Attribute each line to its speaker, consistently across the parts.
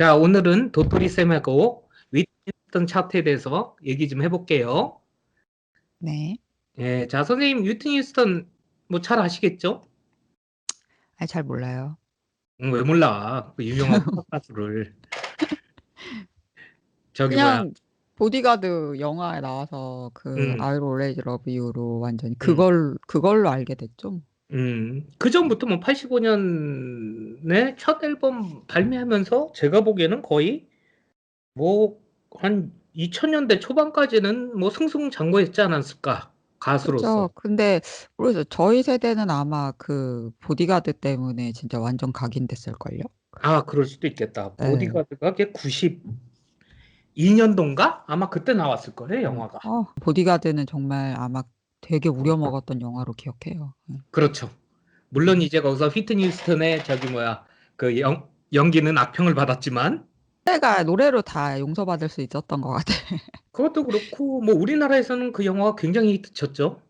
Speaker 1: 자, 오늘은 도토리 쌤하고 위트니스턴 차트에 대해서 얘기 좀 해볼게요.
Speaker 2: 네.
Speaker 1: 예, 자, 선생님 위트니스턴 뭐 잘 아시겠죠?
Speaker 2: 아, 잘 몰라요.
Speaker 1: 음, 왜 몰라? 그 유명한 팝 가수를. 저기 뭐야?
Speaker 2: 그냥 보디가드 영화에 나와서 그
Speaker 1: 음.
Speaker 2: I always love you로 완전히
Speaker 1: 음.
Speaker 2: 그걸 그걸로 알게 됐죠.
Speaker 1: 음, 그 전부터 뭐 85년에 첫 앨범 발매하면서 제가 보기에는 거의 뭐 한 2000년대 초반까지는 뭐 승승장구했지 않았을까? 가수로서.
Speaker 2: 그렇죠. 근데 모르겠어요. 저희 세대는 아마 그 보디가드 때문에 진짜 완전 각인됐을 걸요?
Speaker 1: 아, 그럴 수도 있겠다.
Speaker 2: 네.
Speaker 1: 보디가드가 그게 92년도인가? 아마 그때 나왔을 거예요, 영화가.
Speaker 2: 어, 보디가드는 정말 아마 되게 우려먹었던 영화로 기억해요. 네.
Speaker 1: 그렇죠. 물론 이제 거기서 휘트니 휴스턴의 저기 뭐야 그 연, 연기는 악평을 받았지만
Speaker 2: 때가 노래로 다 용서받을 수 있었던 것 같아.
Speaker 1: 그것도 그렇고 뭐 우리나라에서는 그 영화가 굉장히 히트쳤죠.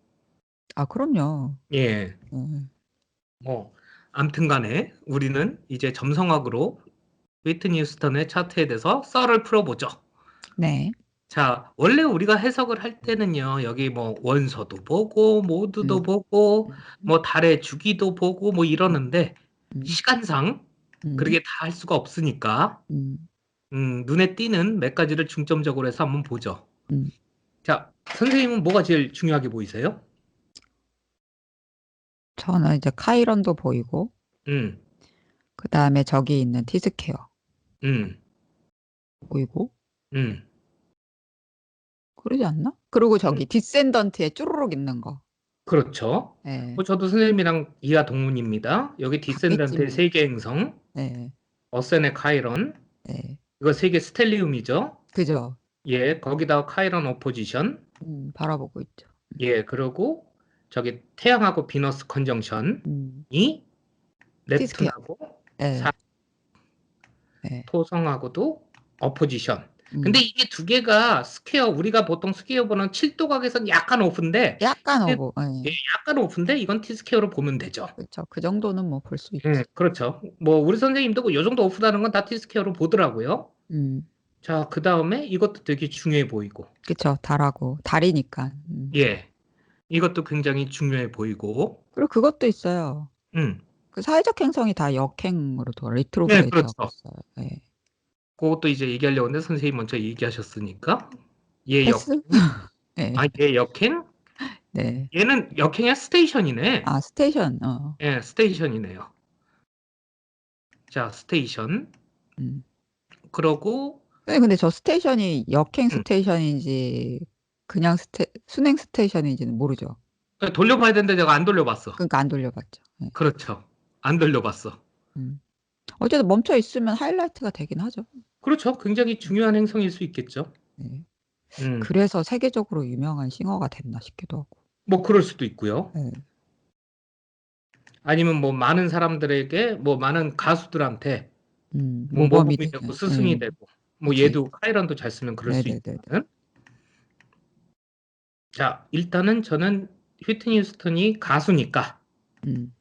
Speaker 2: 아, 그럼요.
Speaker 1: 예.
Speaker 2: 네.
Speaker 1: 뭐 암튼간에 우리는 이제 점성학으로 휘트니 휴스턴의 차트에 대해서 썰을 풀어보죠.
Speaker 2: 네.
Speaker 1: 자, 원래 우리가 해석을 할 때는요, 여기 뭐 원소도 보고, 모드도
Speaker 2: 음.
Speaker 1: 보고, 뭐 달의 주기도 보고, 뭐 이러는데,
Speaker 2: 음.
Speaker 1: 시간상
Speaker 2: 음.
Speaker 1: 그렇게 다 할 수가 없으니까,
Speaker 2: 음.
Speaker 1: 음, 눈에 띄는 몇 가지를 중점적으로 해서 한번 보죠.
Speaker 2: 음.
Speaker 1: 자, 선생님은 뭐가 제일 중요하게 보이세요?
Speaker 2: 저는 이제 카이런도 보이고
Speaker 1: 음,
Speaker 2: 그 다음에 저기 있는 티스케어
Speaker 1: 음,
Speaker 2: 보이고
Speaker 1: 음.
Speaker 2: 그러지 않나? 그리고 저기 디센던트에 쭈루룩 있는 거.
Speaker 1: 그렇죠.
Speaker 2: 예.
Speaker 1: 뭐 저도 선생님이랑 이하 동문입니다. 여기 디센던트의
Speaker 2: 뭐.
Speaker 1: 세계 행성,
Speaker 2: 예.
Speaker 1: 어센의 카이런,
Speaker 2: 예.
Speaker 1: 이거 세계 스텔리움이죠.
Speaker 2: 그죠?
Speaker 1: 예, 거기다가 카이런 오포지션,
Speaker 2: 음, 바라보고 있죠.
Speaker 1: 예, 그리고 저기 태양하고 비너스 컨정션이
Speaker 2: 음.
Speaker 1: neptun하고
Speaker 2: 예.
Speaker 1: 사-
Speaker 2: 예.
Speaker 1: 토성하고도 어포지션.
Speaker 2: 음.
Speaker 1: 근데 이게 두 개가 스퀘어 우리가 보통 스퀘어 보는 7도 각에서는 약간 오프인데
Speaker 2: 약간
Speaker 1: 예.
Speaker 2: 오고. 예.
Speaker 1: 예, 약간 오프인데 이건 T스퀘어로 보면 되죠.
Speaker 2: 그렇죠. 그 정도는 뭐 볼 수 있지.
Speaker 1: 예, 그렇죠. 뭐 우리 선생님도 뭐요 정도 오프다는 건 다 T스퀘어로 보더라고요.
Speaker 2: 음.
Speaker 1: 자, 그다음에 이것도 되게 중요해 보이고.
Speaker 2: 그렇죠. 달하고 달이니까. 음.
Speaker 1: 예. 이것도 굉장히 중요해 보이고.
Speaker 2: 그리고 그것도 있어요.
Speaker 1: 음.
Speaker 2: 그 사회적 행성이 다 역행으로 돌아 리트로그레이드
Speaker 1: 네, 그렇죠.
Speaker 2: 있어요. 예.
Speaker 1: 그것도 이제 얘기하려고 했는데 선생님 먼저 얘기하셨으니까. 얘 역?
Speaker 2: 예.
Speaker 1: 아, 얘 역행?
Speaker 2: 네.
Speaker 1: 얘는 역행의 스테이션이네.
Speaker 2: 아, 스테이션. 어.
Speaker 1: 예, 스테이션이네요. 자, 스테이션.
Speaker 2: 음.
Speaker 1: 그러고
Speaker 2: 네, 근데 저 스테이션이 역행
Speaker 1: 음.
Speaker 2: 스테이션인지 그냥 스테 순행 스테이션인지는 모르죠.
Speaker 1: 돌려봐야 되는데 내가 안 돌려봤어.
Speaker 2: 그러니까 안 돌려봤죠. 예.
Speaker 1: 그렇죠. 안 돌려봤어.
Speaker 2: 음. 어쨌든 멈춰 있으면 하이라이트가 되긴 하죠.
Speaker 1: 그렇죠. 굉장히 중요한 행성일 수 있겠죠.
Speaker 2: 예.
Speaker 1: 음,
Speaker 2: 그래서 세계적으로 유명한 싱어가 됐나 싶기도 하고.
Speaker 1: 뭐 그럴 수도 있고요.
Speaker 2: 예.
Speaker 1: 아니면 뭐 많은 사람들에게 뭐 많은 가수들한테
Speaker 2: 음,
Speaker 1: 뭐
Speaker 2: 모범이.
Speaker 1: 되고 스승이
Speaker 2: 예.
Speaker 1: 되고 뭐. 얘도 카이런도 잘 쓰면 그럴 수. 있거든. 자, 일단은 저는 휘트니 휴스턴이 가수니까
Speaker 2: 음.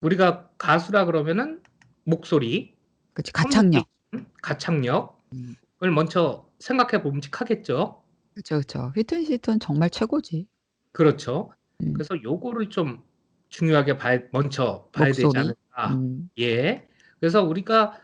Speaker 1: 우리가 가수라 그러면은 목소리,
Speaker 2: 그치 가창력.
Speaker 1: 가창력을
Speaker 2: 음.
Speaker 1: 먼저 생각해 봄직하겠죠.
Speaker 2: 그렇죠, 그렇죠. 휘튼 시튼 정말 최고지.
Speaker 1: 그렇죠.
Speaker 2: 음.
Speaker 1: 그래서 요거를 좀 중요하게 봐야, 먼저 봐야 되지
Speaker 2: 목소리.
Speaker 1: 않을까.
Speaker 2: 음.
Speaker 1: 예. 그래서 우리가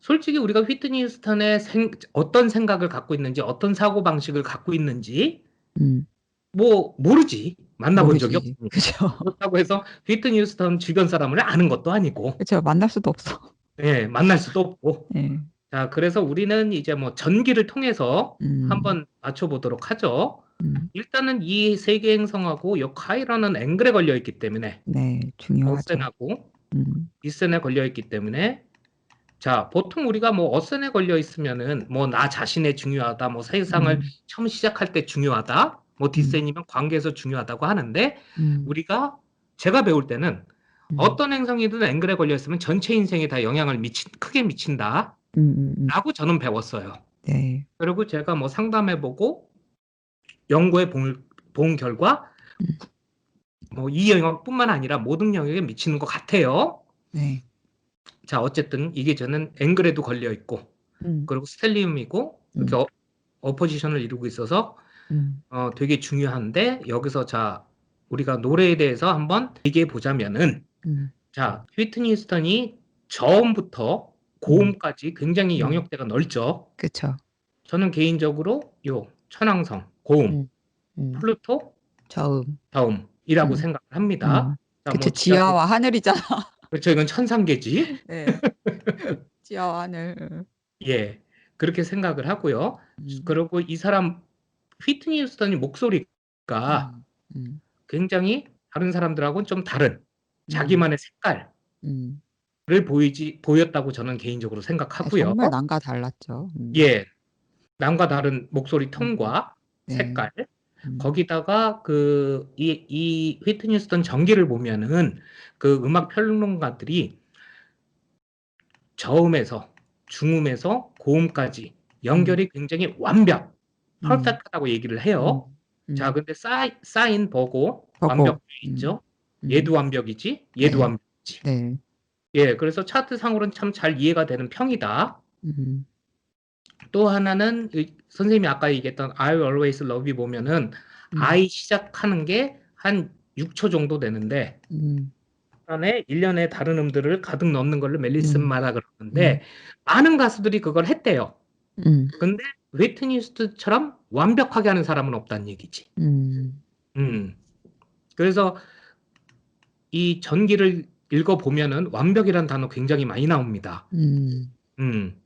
Speaker 1: 솔직히 우리가 휘트니 휴스턴의 생, 어떤 생각을 갖고 있는지, 어떤 사고 방식을 갖고 있는지
Speaker 2: 음.
Speaker 1: 뭐 모르지. 만나본 적이
Speaker 2: 모르지.
Speaker 1: 없으니까.
Speaker 2: 그죠.
Speaker 1: 그렇다고 해서 휘트니 휴스턴 주변 사람을 아는 것도 아니고,
Speaker 2: 그렇죠. 만날 수도 없어.
Speaker 1: 예, 만날 수도 없고.
Speaker 2: 예.
Speaker 1: 자, 그래서 우리는 이제 뭐 전기를 통해서
Speaker 2: 음.
Speaker 1: 한번 맞춰보도록 하죠.
Speaker 2: 음.
Speaker 1: 일단은 이 세계 행성하고 요 카이라는 앵글에 걸려 있기 때문에
Speaker 2: 네, 중요하죠.
Speaker 1: 어센하고
Speaker 2: 음.
Speaker 1: 디센에 걸려 있기 때문에 자 보통 우리가 뭐 어센에 걸려 있으면은 뭐 나 자신의 중요하다 뭐 세상을
Speaker 2: 음.
Speaker 1: 처음 시작할 때 중요하다 뭐 디센이면 관계에서 중요하다고 하는데
Speaker 2: 음.
Speaker 1: 우리가 제가 배울 때는
Speaker 2: 음.
Speaker 1: 어떤 행성이든 앵글에 걸려 있으면 전체 인생에 다 영향을 미친 크게 미친다 라고
Speaker 2: 음, 음, 음.
Speaker 1: 저는 배웠어요.
Speaker 2: 네.
Speaker 1: 그리고 제가 뭐 상담해보고 연구해 본, 본 결과
Speaker 2: 음.
Speaker 1: 뭐이 영역뿐만 아니라 모든 영역에 미치는 것 같아요.
Speaker 2: 네.
Speaker 1: 자 어쨌든 이게 저는 앵글에도 걸려 있고
Speaker 2: 음.
Speaker 1: 그리고 스텔리움이고 이렇게 어, 어포지션을 이루고 있어서
Speaker 2: 음.
Speaker 1: 어, 되게 중요한데 여기서 자 우리가 노래에 대해서 한번 얘기해 보자면은
Speaker 2: 음.
Speaker 1: 자 휘트니 휴스턴이 저음부터 고음까지 굉장히
Speaker 2: 음.
Speaker 1: 영역대가 넓죠.
Speaker 2: 그쵸.
Speaker 1: 저는 개인적으로 요 천왕성 고음,
Speaker 2: 음. 음.
Speaker 1: 플루토
Speaker 2: 저음.
Speaker 1: 저음이라고
Speaker 2: 음.
Speaker 1: 생각을 합니다.
Speaker 2: 음.
Speaker 1: 자,
Speaker 2: 그쵸.
Speaker 1: 뭐
Speaker 2: 지하와 하늘이잖아.
Speaker 1: 그렇죠. 이건 천상계지.
Speaker 2: 네. 지하와 하늘.
Speaker 1: 예. 그렇게 생각을 하고요.
Speaker 2: 음.
Speaker 1: 그리고 이 사람 휘트니 휴스턴이 목소리가
Speaker 2: 음. 음.
Speaker 1: 굉장히 다른 사람들하고는 좀 다른 자기만의 색깔을
Speaker 2: 음.
Speaker 1: 보이지 보였다고 저는 개인적으로
Speaker 2: 아,
Speaker 1: 생각하고요.
Speaker 2: 정말 남과 달랐죠. 음.
Speaker 1: 예. 남과 다른 목소리 톤과
Speaker 2: 네.
Speaker 1: 색깔
Speaker 2: 음.
Speaker 1: 거기다가 그 이 이 휘트니 휴스턴 전기를 보면은 그 음악 평론가들이 저음에서 중음에서 고음까지 연결이 굉장히 완벽,
Speaker 2: 음.
Speaker 1: 퍼펙트하다고 얘기를 해요.
Speaker 2: 음.
Speaker 1: 자, 근데 사이, 사인 버고. 완벽
Speaker 2: 음.
Speaker 1: 있죠.
Speaker 2: 음.
Speaker 1: 얘도 완벽이지, 얘도
Speaker 2: 네.
Speaker 1: 완벽이지.
Speaker 2: 네.
Speaker 1: 예, 그래서 차트상으로는 참 잘 이해가 되는 평이다.
Speaker 2: 음.
Speaker 1: 또 하나는 이 선생님이 아까 얘기했던 I always love you 보면은
Speaker 2: 음.
Speaker 1: I 시작하는 게 한 6초 정도 되는데
Speaker 2: 음.
Speaker 1: 안에 1년에 다른 음들을 가득 넣는 걸로 멜리슨
Speaker 2: 음.
Speaker 1: 마라 그러는데 많은 가수들이 그걸 했대요.
Speaker 2: 음.
Speaker 1: 근데 웨이트니 휴스턴처럼 완벽하게 하는 사람은 없다는 얘기지.
Speaker 2: 음.
Speaker 1: 음. 그래서 이 전기를 읽어 보면은 완벽이란 단어 굉장히 많이 나옵니다.
Speaker 2: 음.
Speaker 1: 음.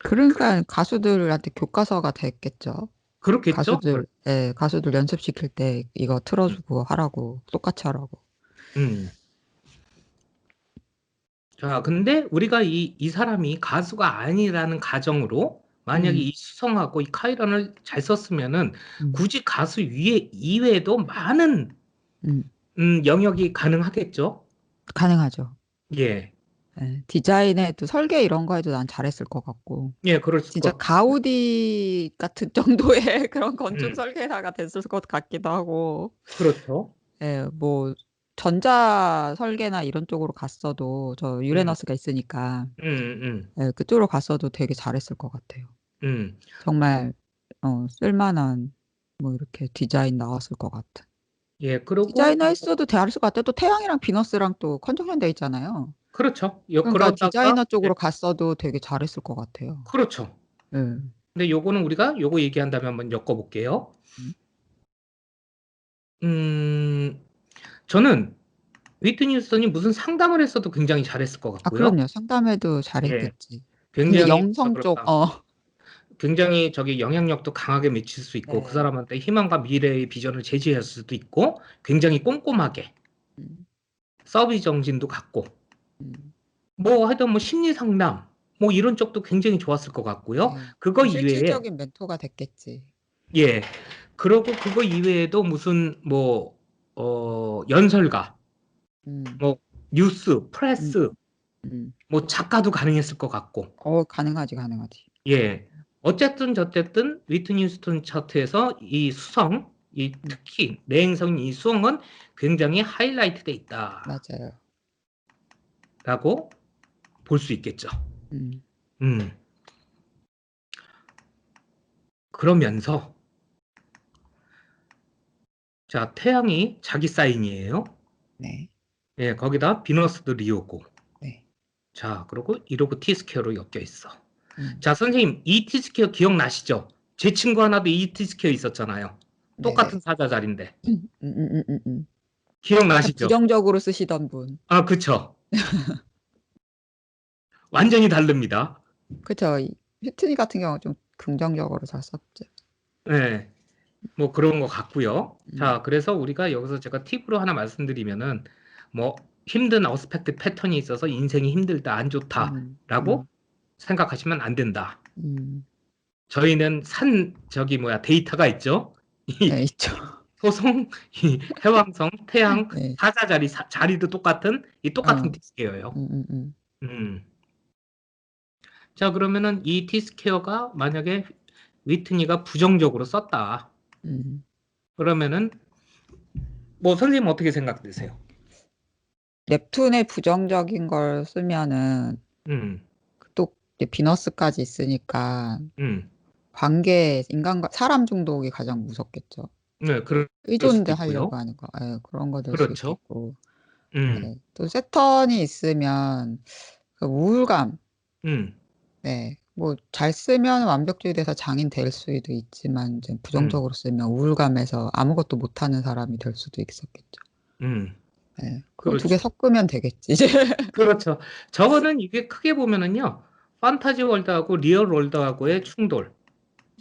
Speaker 2: 그러니까 가수들한테 교과서가 됐겠죠.
Speaker 1: 그렇겠죠?
Speaker 2: 가수들, 예, 가수들 연습시킬 때 이거 틀어주고 하라고, 똑같이 하라고.
Speaker 1: 음. 자, 근데 우리가 이, 이 사람이 가수가 아니라는 가정으로 만약에
Speaker 2: 음.
Speaker 1: 이 수성하고 이 카이런을 잘 썼으면은
Speaker 2: 음.
Speaker 1: 굳이 가수 위에 이외에도 많은
Speaker 2: 음.
Speaker 1: 음, 영역이 가능하겠죠?
Speaker 2: 가능하죠.
Speaker 1: 예.
Speaker 2: 예, 디자인에도 설계 이런 거 해도 난 잘했을 것 같고.
Speaker 1: 예, 그럴 수
Speaker 2: 진짜
Speaker 1: 있고.
Speaker 2: 가우디 같은 정도의 그런 건축
Speaker 1: 음.
Speaker 2: 설계사가 됐을 것 같기도 하고.
Speaker 1: 그렇죠.
Speaker 2: 예, 뭐 전자 설계나 이런 쪽으로 갔어도 저 유레너스가 있으니까
Speaker 1: 음, 음,
Speaker 2: 예, 그쪽으로 갔어도 되게 잘했을 것 같아요.
Speaker 1: 음.
Speaker 2: 정말 어, 쓸만한 뭐 이렇게 디자인 나왔을 것 같은.
Speaker 1: 예, 그리고
Speaker 2: 디자이너 했어도 잘했을 것 같아요. 또 태양이랑 비너스랑 또 컨정션 돼 있잖아요.
Speaker 1: 그렇죠. 요,
Speaker 2: 그러니까
Speaker 1: 그러다가
Speaker 2: 디자이너 쪽으로 갔어도 되게 잘했을 것 같아요.
Speaker 1: 그렇죠.
Speaker 2: 예.
Speaker 1: 근데 요거는 우리가 요거 얘기한 다음에 한번 엮어볼게요. 음, 저는 위트니 휴스턴이 무슨 상담을 했어도 굉장히 잘했을 것
Speaker 2: 아,
Speaker 1: 같고요.
Speaker 2: 그럼요. 상담에도 잘했겠지. 근데
Speaker 1: 굉장히
Speaker 2: 영성 쪽,
Speaker 1: 그럴까?
Speaker 2: 어,
Speaker 1: 굉장히 저기 영향력도 강하게 미칠 수 있고
Speaker 2: 네.
Speaker 1: 그 사람한테 희망과 미래의 비전을 제시할 수도 있고 굉장히 꼼꼼하게
Speaker 2: 음,
Speaker 1: 서비스 정신도 갖고
Speaker 2: 음,
Speaker 1: 뭐 하여튼 뭐 심리 상담 뭐 이런 쪽도 굉장히 좋았을 것 같고요.
Speaker 2: 네.
Speaker 1: 그거 이외에
Speaker 2: 실질적인 멘토가 됐겠지.
Speaker 1: 예. 그러고 그거 이외에도 무슨 뭐 어, 연설가,
Speaker 2: 음,
Speaker 1: 뭐 뉴스, 프레스,
Speaker 2: 음.
Speaker 1: 뭐 작가도 가능했을 것 같고.
Speaker 2: 어, 가능하지, 가능하지.
Speaker 1: 예. 어쨌든 저쨌든 위트니 휴스턴 차트에서 이 수성, 이 특히 내행성인 이 수성은 굉장히 하이라이트 돼
Speaker 2: 맞아요.
Speaker 1: 있다라고 볼 수 있겠죠.
Speaker 2: 음,
Speaker 1: 음. 그러면서 자, 태양이 자기 사인이에요.
Speaker 2: 네,
Speaker 1: 예, 거기다 비너스도 리오고.
Speaker 2: 네.
Speaker 1: 자, 그리고 이러고 T스퀘어로 엮여 있어.
Speaker 2: 음,
Speaker 1: 자, 선생님, 이 T스퀘어 기억나시죠? 제 친구 하나도 이 T스퀘어 있었잖아요. 똑같은 사자 자리인데.
Speaker 2: 네네. 음, 음, 음, 음, 음.
Speaker 1: 기억나시죠?
Speaker 2: 부정적으로 쓰시던 분.
Speaker 1: 아, 그쵸. 완전히 다릅니다.
Speaker 2: 그쵸. 이 휘트니 같은 경우 좀 긍정적으로 잘 썼죠.
Speaker 1: 네. 뭐 그런 것 같고요.
Speaker 2: 음.
Speaker 1: 자, 그래서 우리가 여기서 제가 팁으로 하나 말씀드리면은 뭐 힘든 어스펙트 패턴이 있어서 인생이 힘들다, 안 좋다라고
Speaker 2: 음,
Speaker 1: 생각하시면 안 된다.
Speaker 2: 음,
Speaker 1: 저희는 산 저기 뭐야 데이터가 있죠. 이
Speaker 2: 네, 있죠.
Speaker 1: 소송, 이 해왕성, 태양
Speaker 2: 네.
Speaker 1: 사자 자리 사- 자리도 똑같은 이 똑같은
Speaker 2: 어.
Speaker 1: T스퀘어예요.
Speaker 2: 음, 음, 음.
Speaker 1: 음. 자, 그러면은 이 T스퀘어가 만약에 위트니가 부정적으로 썼다.
Speaker 2: 음.
Speaker 1: 그러면은 뭐 선생님 어떻게 생각되세요?
Speaker 2: nep툰의 부정적인 걸 쓰면은
Speaker 1: 음.
Speaker 2: 비너스까지 있으니까
Speaker 1: 음.
Speaker 2: 관계 인간과 사람 중독이 가장 무섭겠죠.
Speaker 1: 네, 그럴
Speaker 2: 의존대. 하려고 하는 거. 예, 그런 거될수
Speaker 1: 그렇죠.
Speaker 2: 있겠고.
Speaker 1: 음.
Speaker 2: 네. 또 세턴이 있으면 그 우울감,
Speaker 1: 음.
Speaker 2: 네. 뭐 잘 쓰면 완벽주의 돼서 장인 될 수도 있지만 이제
Speaker 1: 음.
Speaker 2: 부정적으로 쓰면 우울감에서 아무것도 못하는 사람이 될 수도 있었겠죠.
Speaker 1: 음.
Speaker 2: 네. 그거 두개
Speaker 1: 그렇죠.
Speaker 2: 섞으면 되겠지, 이제.
Speaker 1: 그렇죠. 저거는 이게 크게 보면은요. 판타지 월드하고 리얼 월드하고의 충돌.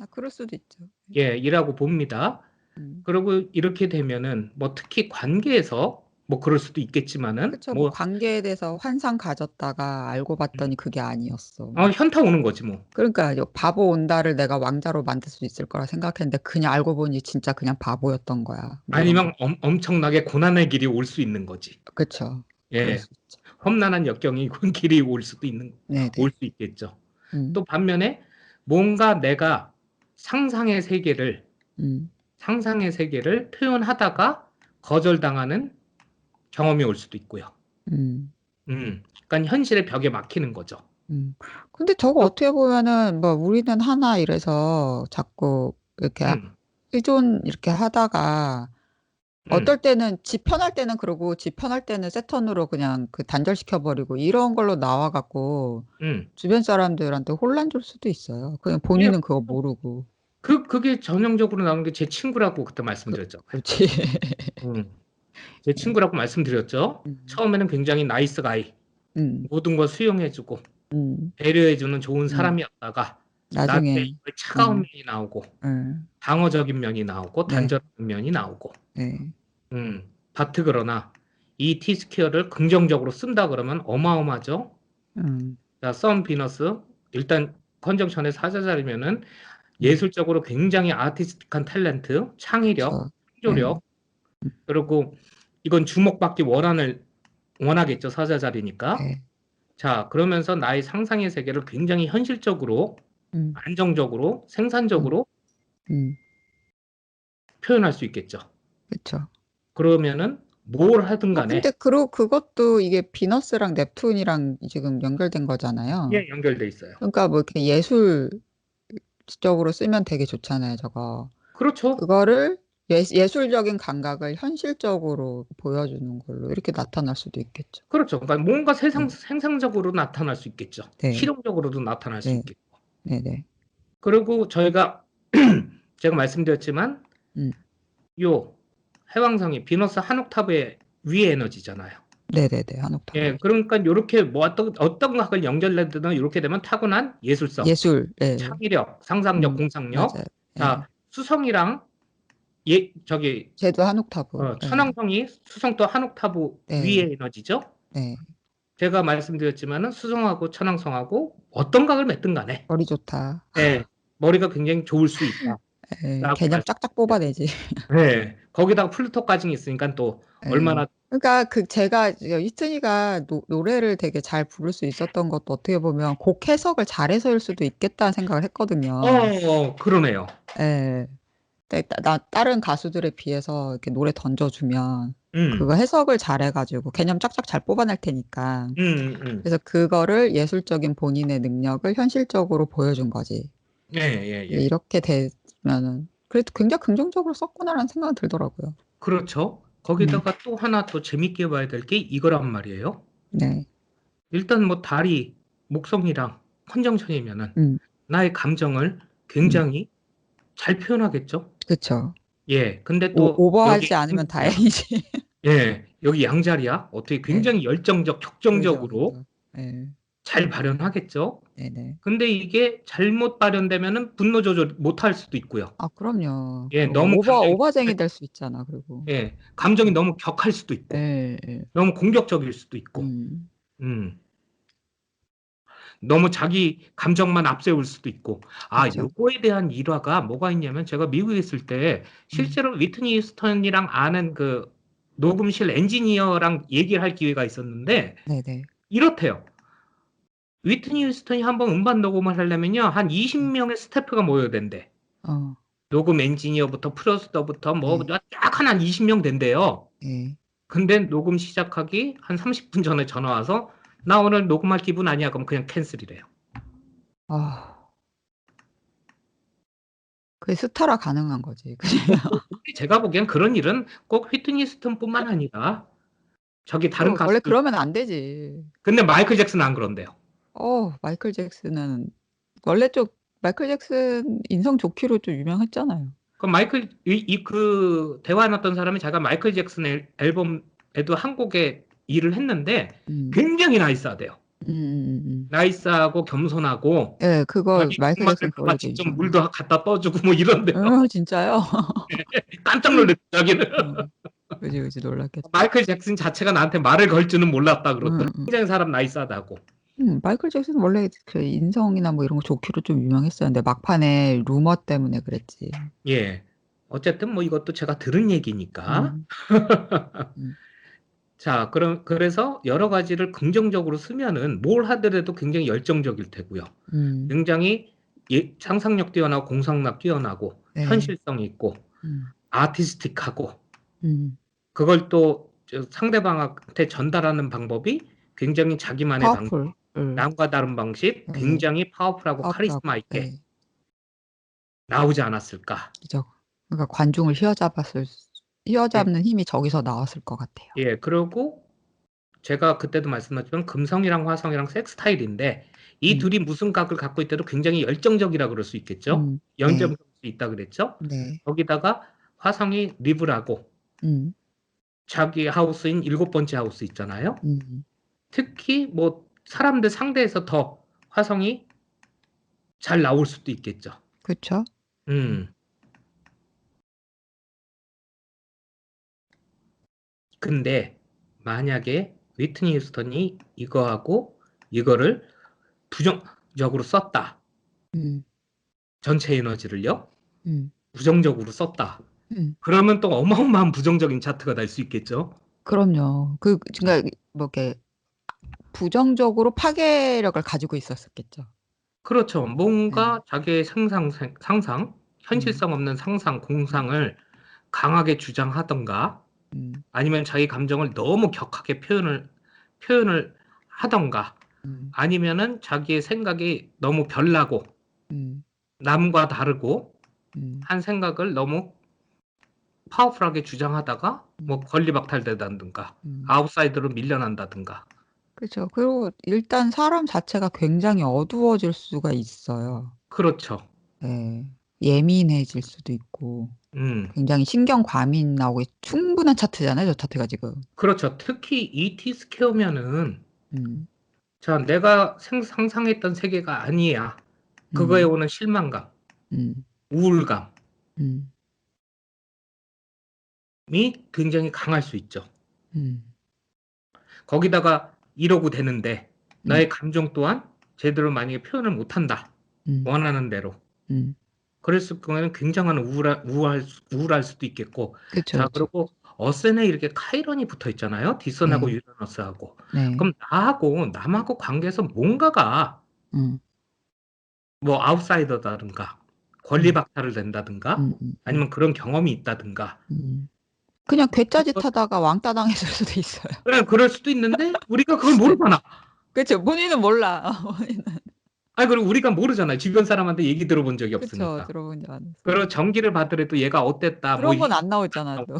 Speaker 2: 아, 그럴 수도 있죠.
Speaker 1: 예, 이라고 봅니다.
Speaker 2: 음.
Speaker 1: 그리고 이렇게 되면은 뭐 특히 관계에서 뭐 그럴 수도 있겠지만은
Speaker 2: 그쵸. 뭐
Speaker 1: 뭐
Speaker 2: 관계에 대해서 환상 가졌다가 알고 봤더니 그게 아니었어.
Speaker 1: 어, 현타 오는 거지 뭐.
Speaker 2: 그러니까 요 바보 온다를 내가 왕자로 만들 수 있을 거라 생각했는데 그냥 알고 보니 진짜 그냥 바보였던 거야.
Speaker 1: 아니면
Speaker 2: 거.
Speaker 1: 엄, 엄청나게 고난의 길이 올 수 있는 거지.
Speaker 2: 그럴
Speaker 1: 예. 험난한 역경이 그 길이 올 수도 있는
Speaker 2: 네네.
Speaker 1: 올수 있겠죠.
Speaker 2: 음,
Speaker 1: 또 반면에 뭔가 내가 상상의 세계를
Speaker 2: 음,
Speaker 1: 상상의 세계를 표현하다가 거절당하는 경험이 올 수도 있고요.
Speaker 2: 음,
Speaker 1: 음. 그러니까 현실의 벽에 막히는 거죠.
Speaker 2: 음. 근데 저거 어떻게 보면은 뭐 우리는 하나 이래서 자꾸 이렇게
Speaker 1: 음.
Speaker 2: 의존 이렇게 하다가
Speaker 1: 음.
Speaker 2: 어떨 때는 지 편할 때는 그러고 지 편할 때는 세턴으로 그냥 그 단절시켜 버리고 이런 걸로 나와 갖고
Speaker 1: 음.
Speaker 2: 주변 사람들한테 혼란 줄 수도 있어요. 그냥 본인은 그거 모르고.
Speaker 1: 그 그게 전형적으로 나오는 게 제 친구라고 그때 말씀드렸죠.
Speaker 2: 그렇지.
Speaker 1: 음. 제 친구라고 말씀드렸죠.
Speaker 2: 음,
Speaker 1: 처음에는 굉장히 나이스 가이,
Speaker 2: 음,
Speaker 1: 모든 걸 수용해주고
Speaker 2: 음.
Speaker 1: 배려해주는 좋은 사람이었다가 나중에
Speaker 2: 나중에,
Speaker 1: 차가운
Speaker 2: 음.
Speaker 1: 면이 나오고
Speaker 2: 음,
Speaker 1: 방어적인 면이 나오고
Speaker 2: 네.
Speaker 1: 단절하는 면이 나오고
Speaker 2: 네.
Speaker 1: 음, 바트 그러나 이 T스퀘어를 긍정적으로 쓴다 그러면 어마어마하죠.
Speaker 2: 음,
Speaker 1: 자, 썬 비너스 일단 컨정션의 사자자리면은 예술적으로 굉장히 아티스틱한 탤런트, 창의력,
Speaker 2: 그렇죠.
Speaker 1: 창조력
Speaker 2: 음.
Speaker 1: 그리고 이건 주목받기 원한을 원하겠죠 사자자리니까.
Speaker 2: 네.
Speaker 1: 자, 그러면서 나의 상상의 세계를 굉장히 현실적으로,
Speaker 2: 음,
Speaker 1: 안정적으로, 생산적으로
Speaker 2: 음,
Speaker 1: 표현할 수 있겠죠.
Speaker 2: 그렇죠.
Speaker 1: 그러면은 뭘 하든
Speaker 2: 아,
Speaker 1: 간에
Speaker 2: 근데 그러 그것도 이게 비너스랑 넵튠이랑 지금 연결된 거잖아요.
Speaker 1: 예, 연결돼 있어요.
Speaker 2: 그러니까 뭐 이렇게 예술적으로 쓰면 되게 좋잖아요, 저거.
Speaker 1: 그렇죠.
Speaker 2: 그거를 예, 예술적인 감각을 현실적으로 보여주는 걸로 이렇게 나타날 수도 있겠죠.
Speaker 1: 그렇죠. 그러니까 뭔가 세상,
Speaker 2: 네.
Speaker 1: 생상적으로 나타날 수 있겠죠.
Speaker 2: 네.
Speaker 1: 실용적으로도 나타날 수
Speaker 2: 네.
Speaker 1: 있겠고.
Speaker 2: 네네.
Speaker 1: 그리고 저희가 제가 말씀드렸지만
Speaker 2: 음.
Speaker 1: 요 해왕성이 비너스 한 옥타브의 위의 에너지잖아요.
Speaker 2: 네네네. 한옥탑.
Speaker 1: 예, 그러니까 이렇게 뭐 어떤 어떤 각을 연결되든 이렇게 되면 타고난 예술성,
Speaker 2: 예술. 네.
Speaker 1: 창의력, 상상력,
Speaker 2: 음,
Speaker 1: 공상력.
Speaker 2: 맞아요.
Speaker 1: 자,
Speaker 2: 네.
Speaker 1: 수성이랑 예 저기
Speaker 2: 쟤도 한옥탑.
Speaker 1: 어, 천왕성이 수성도 한 옥타브
Speaker 2: 네.
Speaker 1: 위의 에너지죠.
Speaker 2: 네.
Speaker 1: 제가 말씀드렸지만은 수성하고 천왕성하고 어떤 각을 맺든 간에
Speaker 2: 머리 좋다.
Speaker 1: 예, 머리가 굉장히 좋을 수 있다.
Speaker 2: 네,
Speaker 1: 라고
Speaker 2: 개념 짝짝 뽑아내지.
Speaker 1: 네, 거기다가 플루토까지 있으니까 또
Speaker 2: 네.
Speaker 1: 얼마나
Speaker 2: 그러니까 그 제가 이튼이가 노, 노래를 되게 잘 부를 수 있었던 것도 어떻게 보면 곡 해석을 잘해서일 수도 있겠다는 생각을 했거든요.
Speaker 1: 어, 그러네요.
Speaker 2: 예. 근데 따- 나 다른 가수들에 비해서 이렇게 노래 던져주면
Speaker 1: 음,
Speaker 2: 그거 해석을 잘해가지고 개념 짝짝 잘 뽑아낼 테니까.
Speaker 1: 음, 음.
Speaker 2: 그래서 그거를 예술적인 본인의 능력을 현실적으로 보여준 거지.
Speaker 1: 예, 예, 예.
Speaker 2: 이렇게 되면은 그래도 굉장히 긍정적으로 썼구나라는 생각이 들더라고요.
Speaker 1: 그렇죠. 거기다가 또 하나 또 재밌게 봐야 될 게 이거란 말이에요.
Speaker 2: 네.
Speaker 1: 일단 뭐 달이 목성이랑 컨정션이면은
Speaker 2: 음.
Speaker 1: 나의 감정을 굉장히 잘 표현하겠죠.
Speaker 2: 그쵸.
Speaker 1: 예, 근데 또
Speaker 2: 오, 오버하지
Speaker 1: 여기
Speaker 2: 않으면. 다행이지.
Speaker 1: 예, 여기 양자리야. 어떻게 굉장히 열정적, 격정적으로
Speaker 2: 그죠, 그죠. 네.
Speaker 1: 잘 발현하겠죠.
Speaker 2: 네네.
Speaker 1: 근데 이게 잘못 발현되면은 분노 조절 못할 수도 있고요.
Speaker 2: 아, 그럼요.
Speaker 1: 예, 너무
Speaker 2: 오버,
Speaker 1: 감정이
Speaker 2: 오버쟁이 될 수 있잖아, 그리고.
Speaker 1: 예, 감정이 너무 격할 수도 있고,
Speaker 2: 예, 예.
Speaker 1: 너무 공격적일 수도 있고,
Speaker 2: 음,
Speaker 1: 음. 너무 자기 감정만 앞세울 수도 있고, 아,
Speaker 2: 그쵸.
Speaker 1: 요거에 대한 일화가 뭐가 있냐면 제가 미국에 있을 때 실제로 위트니 휴스턴이랑 아는 그 녹음실 엔지니어랑 얘기를 할 기회가 있었는데
Speaker 2: 네네.
Speaker 1: 이렇대요. 위트니 휴스턴이 한번 음반 녹음을 하려면요, 한 20명의 스태프가 모여야 된대.
Speaker 2: 어,
Speaker 1: 녹음 엔지니어부터 프로듀서부터 뭐
Speaker 2: 네.
Speaker 1: 쫙한 20명 된대요.
Speaker 2: 예.
Speaker 1: 근데 녹음 시작하기 한 30분 전에 전화 와서 나 오늘 녹음할 기분 아니야. 그럼 그냥 캔슬이래요.
Speaker 2: 아. 그게 스타라 가능한 거지. 그냥.
Speaker 1: 제가 보기엔 그런 일은 꼭 휘트니 휴스턴뿐만 아니라 저기 다른
Speaker 2: 그 원래
Speaker 1: 가수들
Speaker 2: 그러면 안 되지.
Speaker 1: 근데 마이클 잭슨은 안 그런대요.
Speaker 2: 어 마이클 잭슨은 원래 좀 마이클 잭슨 인성 좋기로 좀 유명했잖아요.
Speaker 1: 그 마이클 이이그 대화 나눴던 사람이 자기가 마이클 잭슨 앨 앨범에도 한 곡에 일을 했는데
Speaker 2: 음.
Speaker 1: 굉장히 나이스하대요.
Speaker 2: 음음음음.
Speaker 1: 나이스하고 겸손하고
Speaker 2: 예. 그거
Speaker 1: 자기
Speaker 2: 마이클 잭슨
Speaker 1: 그거
Speaker 2: 원래
Speaker 1: 직접 물도 갖다 떠 주고 뭐 이런대요.
Speaker 2: 어 진짜요?
Speaker 1: 깜짝 놀랐대 자기는.
Speaker 2: 어. 그지, 그지 놀랐겠다.
Speaker 1: 마이클 잭슨 자체가 나한테 말을 걸 줄은 몰랐다 그러더라고.
Speaker 2: 음음.
Speaker 1: 굉장히 사람 나이스하다고.
Speaker 2: 음 마이클 잭슨은 원래 그 인성이나 뭐 이런 거 좋기로 좀 유명했었는데 막판에 루머 때문에 그랬지.
Speaker 1: 예. 어쨌든 뭐 이것도 제가 들은 얘기니까.
Speaker 2: 음. 음.
Speaker 1: 자, 그럼 그래서 여러 가지를 긍정적으로 쓰면은 뭘 하더라도 굉장히 열정적일 테고요.
Speaker 2: 음.
Speaker 1: 굉장히 예 상상력 뛰어나고 공상력 뛰어나고
Speaker 2: 네.
Speaker 1: 현실성 있고
Speaker 2: 음.
Speaker 1: 아티스틱하고
Speaker 2: 음.
Speaker 1: 그걸 또저 상대방한테 전달하는 방법이 굉장히 자기만의 방식,
Speaker 2: 파워풀. 음.
Speaker 1: 남과 다른 방식,
Speaker 2: 네.
Speaker 1: 굉장히 파워풀하고
Speaker 2: 파워풀하고.
Speaker 1: 카리스마 있게
Speaker 2: 네.
Speaker 1: 나오지 않았을까.
Speaker 2: 그죠. 그러니까 관중을 휘어잡았을 수 휘어잡는 힘이 저기서 나왔을 것 같아요.
Speaker 1: 예, 그리고 제가 그때도 말씀드렸지만 금성이랑 화성이랑 섹스 스타일인데 이
Speaker 2: 음.
Speaker 1: 둘이 무슨 각을 갖고 있더라도 굉장히 열정적이라 그럴 수 있겠죠.
Speaker 2: 음. 네.
Speaker 1: 연정될 수 있다 그랬죠.
Speaker 2: 네.
Speaker 1: 거기다가 화성이 리브라고
Speaker 2: 음.
Speaker 1: 자기 하우스인 일곱 번째 하우스 있잖아요.
Speaker 2: 음.
Speaker 1: 특히 뭐 사람들 상대에서 더 화성이 잘 나올 수도 있겠죠.
Speaker 2: 그쵸.
Speaker 1: 음. 근데 만약에 위트니 휴스턴이 이거하고 이거를 부정적으로 썼다.
Speaker 2: 음.
Speaker 1: 전체 에너지를요.
Speaker 2: 음.
Speaker 1: 부정적으로 썼다.
Speaker 2: 음.
Speaker 1: 그러면 또 어마어마한 부정적인 차트가 날 수 있겠죠.
Speaker 2: 그럼요. 그 그러니까 뭐 이렇게 부정적으로 파괴력을 가지고 있었었겠죠.
Speaker 1: 그렇죠. 뭔가
Speaker 2: 네.
Speaker 1: 자기의 상상 상상, 현실성 없는 상상, 공상을 강하게 주장하던가
Speaker 2: 음.
Speaker 1: 아니면 자기 감정을 너무 격하게 표현을 표현을 하던가
Speaker 2: 음.
Speaker 1: 아니면은 자기의 생각이 너무 별나고
Speaker 2: 음.
Speaker 1: 남과 다르고
Speaker 2: 음.
Speaker 1: 한 생각을 너무 파워풀하게 주장하다가 뭐 권리 박탈되다든가
Speaker 2: 음.
Speaker 1: 아웃사이더로 밀려난다든가
Speaker 2: 그렇죠. 그리고 일단 사람 자체가 굉장히 어두워질 수가 있어요.
Speaker 1: 그렇죠.
Speaker 2: 네. 예민해질 수도 있고
Speaker 1: 음.
Speaker 2: 굉장히 신경 과민 나오고 충분한 차트잖아요. 저 차트가 지금.
Speaker 1: 그렇죠. 특히 ET 스퀘어면은
Speaker 2: 음.
Speaker 1: 자, 내가 생, 상상했던 세계가 아니야. 그거에 오는 실망감이
Speaker 2: 음.
Speaker 1: 우울감이
Speaker 2: 음.
Speaker 1: 굉장히 강할 수 있죠.
Speaker 2: 음.
Speaker 1: 거기다가 이러고 되는데 나의 감정 또한 제대로 만약에 표현을 못한다.
Speaker 2: 음.
Speaker 1: 원하는 대로.
Speaker 2: 음.
Speaker 1: 그랬을 경우에는 굉장한 우울할, 우울할, 수- 우울할 수도 있겠고.
Speaker 2: 그렇죠.
Speaker 1: 자, 그리고 어센에 이렇게 카이런이 붙어 있잖아요. 디선하고
Speaker 2: 네.
Speaker 1: 유라너스하고.
Speaker 2: 네.
Speaker 1: 그럼 나하고 남하고 관계에서 뭔가가
Speaker 2: 음.
Speaker 1: 뭐 아웃사이더다든가 권리 박탈을 낸다든가
Speaker 2: 음. 음.
Speaker 1: 아니면 그런 경험이 있다든가
Speaker 2: 음. 그냥 괴짜짓 하다가 왕따 당했을 수도 있어요.
Speaker 1: 그래 그럴 수도 있는데 우리가 그걸 모르잖아.
Speaker 2: 그렇죠. 본인은 몰라. 본인은.
Speaker 1: 아니 그리고 우리가 모르잖아요. 주변 사람한테 얘기 들어본 적이. 없으니까.
Speaker 2: 들어본 적 않았어요.
Speaker 1: 그리고 전기를 받더라도 얘가 어땠다.
Speaker 2: 그런
Speaker 1: 뭐
Speaker 2: 건 안 나오잖아 또.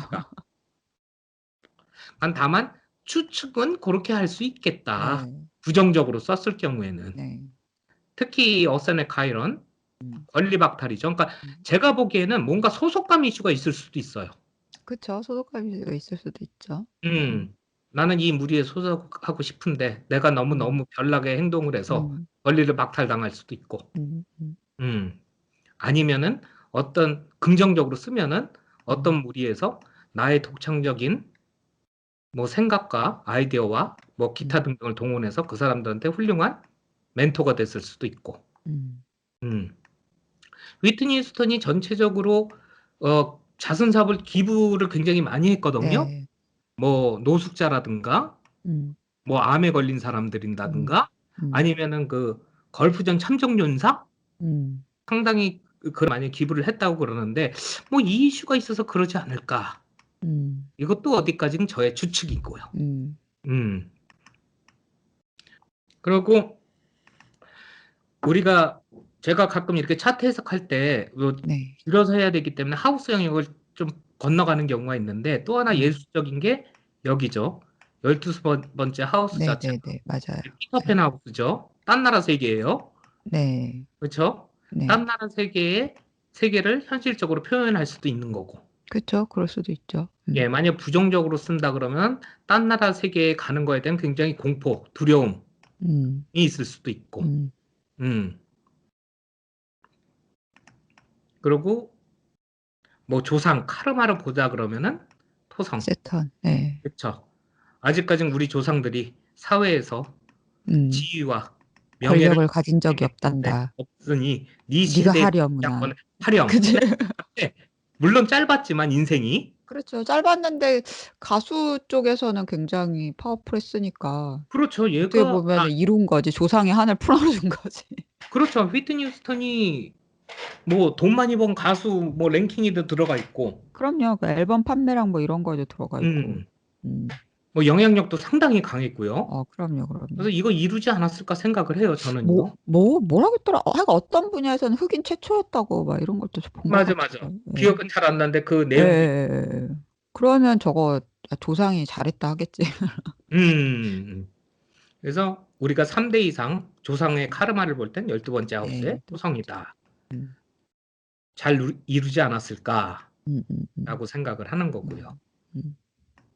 Speaker 1: 난 다만 추측은 그렇게 할 수 있겠다.
Speaker 2: 네.
Speaker 1: 부정적으로 썼을 경우에는
Speaker 2: 네.
Speaker 1: 특히 어센의 카이런
Speaker 2: 음.
Speaker 1: 권리 박탈이죠. 그러니까
Speaker 2: 음.
Speaker 1: 제가 보기에는 뭔가 소속감 이슈가 있을 수도 있어요.
Speaker 2: 그렇죠. 소속감이 있을 수도 있죠.
Speaker 1: 음, 나는 이 무리에 소속하고 싶은데 내가 너무 너무 별나게 행동을 해서
Speaker 2: 음.
Speaker 1: 권리를 박탈당할 수도 있고,
Speaker 2: 음. 음.
Speaker 1: 음, 아니면은 어떤 긍정적으로 쓰면은 어떤 무리에서 나의 독창적인 뭐 생각과 아이디어와 뭐 기타 등등을 동원해서 그 사람들한테 훌륭한 멘토가 됐을 수도 있고,
Speaker 2: 음.
Speaker 1: 음. 위트니 스턴이 전체적으로 어, 자선사업을 기부를 굉장히 많이 했거든요.
Speaker 2: 네.
Speaker 1: 뭐 노숙자라든가
Speaker 2: 음.
Speaker 1: 뭐 암에 걸린 사람들이라든가
Speaker 2: 음.
Speaker 1: 아니면은 그 걸프전 참정연사
Speaker 2: 음.
Speaker 1: 상당히 그- 그 많이 기부를 했다고 그러는데 뭐 이 이슈가 있어서 그러지 않을까
Speaker 2: 음.
Speaker 1: 이것도 어디까지는 저의 추측이고요.
Speaker 2: 음.
Speaker 1: 음. 그리고 우리가 제가 가끔 이렇게 차트 해석할 때 뭐
Speaker 2: 네.
Speaker 1: 줄여서 해야 되기 때문에 하우스 영역을 좀 건너가는 경우가 있는데 또 하나
Speaker 2: 음.
Speaker 1: 예술적인 게 여기죠. 12번째 하우스 자체가
Speaker 2: 네네네. 맞아요.
Speaker 1: 피터팬 하우스죠. 딴 나라 세계예요.
Speaker 2: 네.
Speaker 1: 그렇죠?
Speaker 2: 네.
Speaker 1: 딴 나라 세계의 세계를 현실적으로 표현할 수도 있는 거고.
Speaker 2: 그쵸. 그럴 수도 있죠. 음.
Speaker 1: 예, 만약 부정적으로 쓴다 그러면 딴 나라 세계에 가는 거에 대한 굉장히 공포, 두려움이
Speaker 2: 음.
Speaker 1: 있을 수도 있고.
Speaker 2: 음.
Speaker 1: 음. 그리고 뭐 조상 카르마를 보자 그러면은 토성.
Speaker 2: 세턴. 네.
Speaker 1: 그렇죠. 아직까진 우리 조상들이 사회에서
Speaker 2: 음.
Speaker 1: 지위와 명예를
Speaker 2: 권력을 가진 적이 없단다.
Speaker 1: 없으니 네
Speaker 2: 네가
Speaker 1: 시대의
Speaker 2: 하려무나.
Speaker 1: 하렴.
Speaker 2: 그치?
Speaker 1: 물론 짧았지만 인생이
Speaker 2: 그렇죠. 짧았는데 가수 쪽에서는 굉장히 파워풀했으니까
Speaker 1: 그렇죠.
Speaker 2: 어떻게
Speaker 1: 얘가
Speaker 2: 보면
Speaker 1: 아,
Speaker 2: 이룬 거지. 조상의 한을 풀어준 거지.
Speaker 1: 그렇죠. 휘트니 휴스턴이 뭐 돈 많이 번 가수 뭐 랭킹에도 들어가 있고
Speaker 2: 그럼요. 그 앨범 판매량 뭐 이런 거에도 들어가 있고.
Speaker 1: 음,
Speaker 2: 음.
Speaker 1: 뭐 영향력도 상당히 강했고요.
Speaker 2: 어, 그럼요. 그럼요.
Speaker 1: 그래서 이거 이루지 않았을까 생각을 해요. 저는요.
Speaker 2: 뭐, 뭐? 어, 하여간 어떤 분야에서는 흑인 최초였다고 막 이런 것도 본것
Speaker 1: 맞아. 맞아.
Speaker 2: 예.
Speaker 1: 기억은 잘 안 나는데 그
Speaker 2: 예,
Speaker 1: 내용.
Speaker 2: 예, 예, 예. 그러면 저거 조상이 잘했다 하겠지.
Speaker 1: 음. 그래서 우리가 3대 이상 조상의 카르마를 볼 땐 12번째 하우스의
Speaker 2: 네.
Speaker 1: 토성이다.
Speaker 2: 음.
Speaker 1: 잘 이루- 이루지 않았을까라고
Speaker 2: 음, 음, 음.
Speaker 1: 생각을 하는 거고요.
Speaker 2: 음.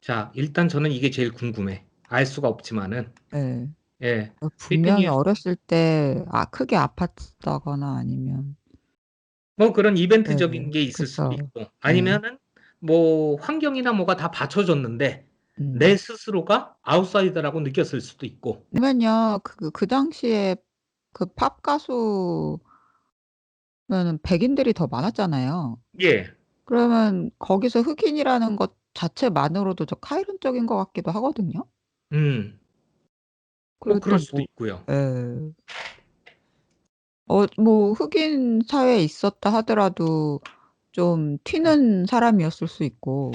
Speaker 1: 자, 일단 저는 이게 제일 궁금해. 알 수가 없지만은
Speaker 2: 예.
Speaker 1: 예.
Speaker 2: 어, 분명히 어렸을 때 아, 크게 아팠다거나 아니면
Speaker 1: 뭐 그런 이벤트적인
Speaker 2: 네,
Speaker 1: 게 있을 수도
Speaker 2: 그쵸.
Speaker 1: 있고 아니면은 뭐 환경이나 뭐가 다 받쳐줬는데
Speaker 2: 음.
Speaker 1: 내 스스로가 아웃사이더라고 느꼈을 수도 있고
Speaker 2: 왜냐면요, 그, 그 당시에 그 팝 가수 면은 백인들이 더 많았잖아요.
Speaker 1: 예.
Speaker 2: 그러면 거기서 흑인이라는 것 자체만으로도 저 카이론적인 것 같기도 하거든요.
Speaker 1: 음. 뭐
Speaker 2: 그리고
Speaker 1: 그럴
Speaker 2: 또
Speaker 1: 수도
Speaker 2: 뭐,
Speaker 1: 있고요.
Speaker 2: 예. 어, 뭐 흑인 사회에 있었다 하더라도 좀 튀는 사람이었을 수 있고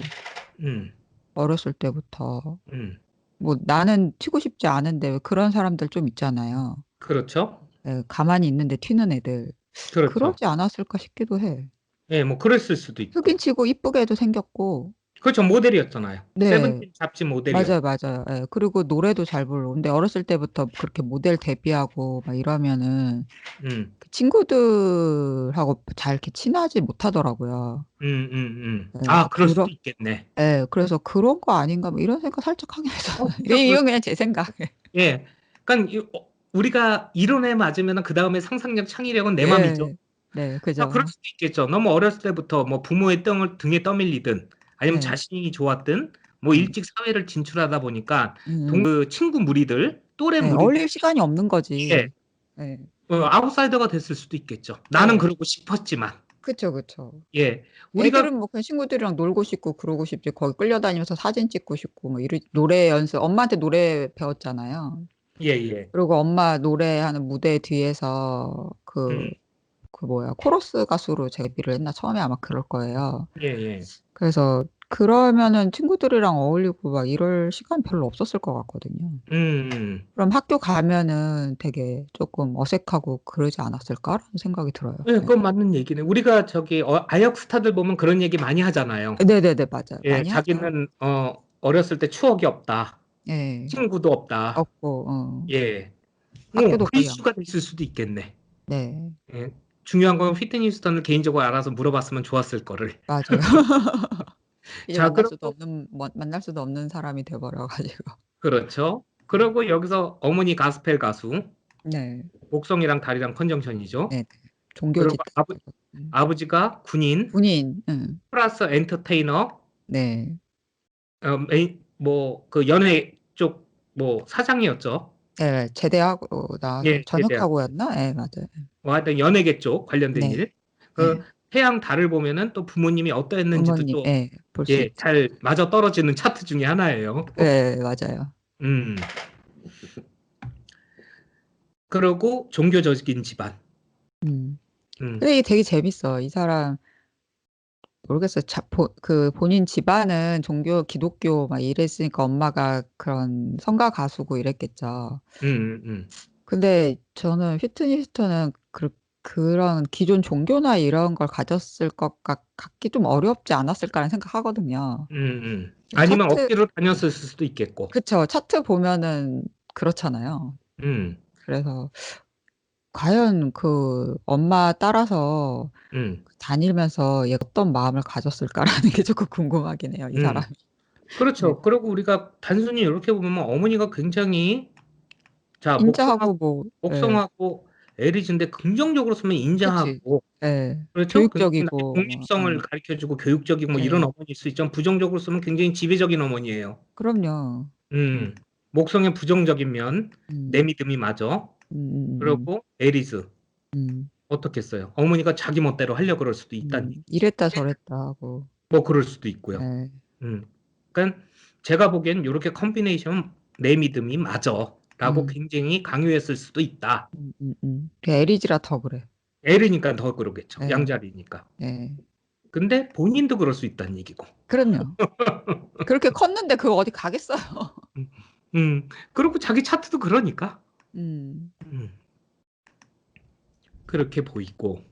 Speaker 1: 음.
Speaker 2: 어렸을 때부터
Speaker 1: 음.
Speaker 2: 뭐 나는 튀고 싶지 않은데 왜 그런 사람들 좀 있잖아요.
Speaker 1: 그렇죠.
Speaker 2: 예, 가만히 있는데 튀는 애들.
Speaker 1: 그렇죠.
Speaker 2: 그러지 않았을까 싶기도 해.
Speaker 1: 예, 뭐 그랬을 수도 있고.
Speaker 2: 흑인 치고 이쁘게도 생겼고.
Speaker 1: 그렇죠. 모델이었잖아요.
Speaker 2: 네.
Speaker 1: 세븐틴 잡지 모델이었고.
Speaker 2: 맞아요, 맞아요. 예, 그리고 노래도 잘 부르고. 근데 어렸을 때부터 그렇게 모델 데뷔하고 막 이러면은
Speaker 1: 음.
Speaker 2: 그 친구들하고 잘 이렇게 친하지 못하더라고요.
Speaker 1: 음, 음, 음.
Speaker 2: 예,
Speaker 1: 아, 그럴 수도
Speaker 2: 그러,
Speaker 1: 있겠네.
Speaker 2: 예, 그래서 그런 거 아닌가 뭐 이런 생각 살짝 하긴 했어요.
Speaker 1: 어,
Speaker 2: 이건,
Speaker 1: 그-
Speaker 2: 이건 그냥 제 생각.
Speaker 1: 예. 그러니까 이- 어, 우리가 이론에 맞으면은 그 다음에 상상력, 창의력은 내
Speaker 2: 예,
Speaker 1: 맘이죠.
Speaker 2: 네, 그죠.
Speaker 1: 아, 그럴 수도 있겠죠. 너무 어렸을 때부터 뭐 부모의 똥을 등에 떠밀리든 아니면
Speaker 2: 네.
Speaker 1: 자신이 좋았든 뭐
Speaker 2: 음.
Speaker 1: 일찍 사회를 진출하다 보니까
Speaker 2: 음,
Speaker 1: 동, 그 친구 무리들, 또래
Speaker 2: 네,
Speaker 1: 무리들,
Speaker 2: 어울릴 시간이 없는 거지.
Speaker 1: 예.
Speaker 2: 예.
Speaker 1: 어, 아웃사이더가 됐을 수도 있겠죠. 나는
Speaker 2: 네.
Speaker 1: 그러고 싶었지만,
Speaker 2: 그쵸, 그쵸.
Speaker 1: 예. 우리가
Speaker 2: 애들은 뭐 그냥 친구들이랑 놀고 싶고 그러고 싶지 거기 끌려다니면서 사진 찍고 싶고 뭐 이런 노래 연습 엄마한테 노래 배웠잖아요.
Speaker 1: 예, 예.
Speaker 2: 그리고 엄마 노래하는 무대 뒤에서 그,
Speaker 1: 음.
Speaker 2: 그 뭐야 코러스 가수로 데뷔를 했나 처음에 아마 그럴 거예요.
Speaker 1: 예, 예.
Speaker 2: 그래서 그러면은 친구들이랑 어울리고 막 이럴 시간 별로 없었을 것 같거든요.
Speaker 1: 음, 음.
Speaker 2: 그럼 학교 가면은 되게 조금 어색하고 그러지 않았을까라는 생각이 들어요.
Speaker 1: 예,
Speaker 2: 네.
Speaker 1: 그건 맞는 얘기네. 우리가 저기 어, 아역 스타들 보면 그런 얘기 많이 하잖아요.
Speaker 2: 네네네 맞아요.
Speaker 1: 예,
Speaker 2: 많이.
Speaker 1: 자기는 어, 어렸을 때 추억이 없다.
Speaker 2: 예.
Speaker 1: 친구도 없다.
Speaker 2: 없고 어.
Speaker 1: 예.
Speaker 2: 학교도
Speaker 1: 그
Speaker 2: 거의
Speaker 1: 이슈가 됐을 수도 있겠네.
Speaker 2: 네.
Speaker 1: 예. 중요한 건 휘트니 휴스턴을 개인적으로 알아서 물어봤으면 좋았을 거를.
Speaker 2: 맞아요. 이제
Speaker 1: 자,
Speaker 2: 만날
Speaker 1: 그럼
Speaker 2: 수도 없는 뭐- 만날 수도 없는 사람이 돼버려 가지고.
Speaker 1: 그렇죠. 그리고 여기서 어머니 가스펠 가수,
Speaker 2: 네.
Speaker 1: 목성이랑 다리랑 컨정션이죠.
Speaker 2: 네. 종교
Speaker 1: 그리고
Speaker 2: 짓
Speaker 1: 아버, 아버지가 군인,
Speaker 2: 군인. 응.
Speaker 1: 플러스 엔터테이너,
Speaker 2: 네.
Speaker 1: 어, 메인 뭐 그 연예 쪽 뭐 사장이었죠.
Speaker 2: 네, 제대하고 나와서
Speaker 1: 예,
Speaker 2: 전역하고였나? 예, 맞아요.
Speaker 1: 뭐 하여튼 연예계 쪽 관련된
Speaker 2: 네.
Speaker 1: 일. 그
Speaker 2: 네.
Speaker 1: 태양 달을 보면은 또 부모님이 어떠했는지도
Speaker 2: 부모님,
Speaker 1: 또
Speaker 2: 예,
Speaker 1: 예. 잘 맞아 떨어지는 차트 중에 하나예요.
Speaker 2: 예, 맞아요.
Speaker 1: 음. 그리고 종교적인 집안.
Speaker 2: 음.
Speaker 1: 음.
Speaker 2: 근데 이게 되게 재밌어. 이 사람 모르겠어요. 자, 보, 그 본인 집안은 종교 기독교 막 이랬으니까 엄마가 그런 성가 가수고 이랬겠죠.
Speaker 1: 음, 음, 음.
Speaker 2: 근데 저는 휘트니 휴스턴은 그, 그런 기존 종교나 이런 걸 가졌을 것 같, 같기 좀 어렵지 않았을까라는 생각하거든요.
Speaker 1: 음, 음. 아니면
Speaker 2: 차트-
Speaker 1: 억지로 다녔을 수도 있겠고.
Speaker 2: 그쵸. 차트 보면은 그렇잖아요.
Speaker 1: 음,
Speaker 2: 그래서 과연 그 엄마 따라서
Speaker 1: 음.
Speaker 2: 다니면서 얘가 어떤 마음을 가졌을까라는 게 조금 궁금하긴 해요. 이
Speaker 1: 음.
Speaker 2: 사람이.
Speaker 1: 그렇죠. 그리고 우리가 단순히 이렇게 보면 어머니가 굉장히 자, 목성하고,
Speaker 2: 인자하고 뭐 예,
Speaker 1: 목성하고 에리즈인데 긍정적으로 쓰면 인자하고
Speaker 2: 예,
Speaker 1: 그렇죠?
Speaker 2: 교육적이고 뭐,
Speaker 1: 독립성을
Speaker 2: 음.
Speaker 1: 가르쳐 주고 교육적이고 뭐
Speaker 2: 네.
Speaker 1: 이런 어머니일 수 있지만 부정적으로 쓰면 굉장히 지배적인 어머니예요.
Speaker 2: 그럼요.
Speaker 1: 음. 목성의 부정적인 면,
Speaker 2: 음,
Speaker 1: 내 믿음이 맞아.
Speaker 2: 음, 음,
Speaker 1: 그리고 에리즈
Speaker 2: 음,
Speaker 1: 어떻겠어요? 어머니가 자기 멋대로 하려 그럴 수도 있다는
Speaker 2: 음. 이랬다 저랬다 하고.
Speaker 1: 뭐 그럴 수도 있고요.
Speaker 2: 예,
Speaker 1: 음. 그러니까 제가 보기엔 이렇게 컴비네이션 내 믿음이 맞아라고
Speaker 2: 음.
Speaker 1: 굉장히 강요했을 수도 있다.
Speaker 2: 음, 음, 음. 그 에리지라 더 그래.
Speaker 1: 에르니까 더 그러겠죠.
Speaker 2: 네.
Speaker 1: 양자리니까.
Speaker 2: 예.
Speaker 1: 근데 본인도 그럴 수 있다는 얘기고.
Speaker 2: 그럼요. 그렇게 컸는데 그거 어디 가겠어요.
Speaker 1: 음. 그리고 자기 차트도 그러니까.
Speaker 2: 음,
Speaker 1: 음. 그렇게 보이고.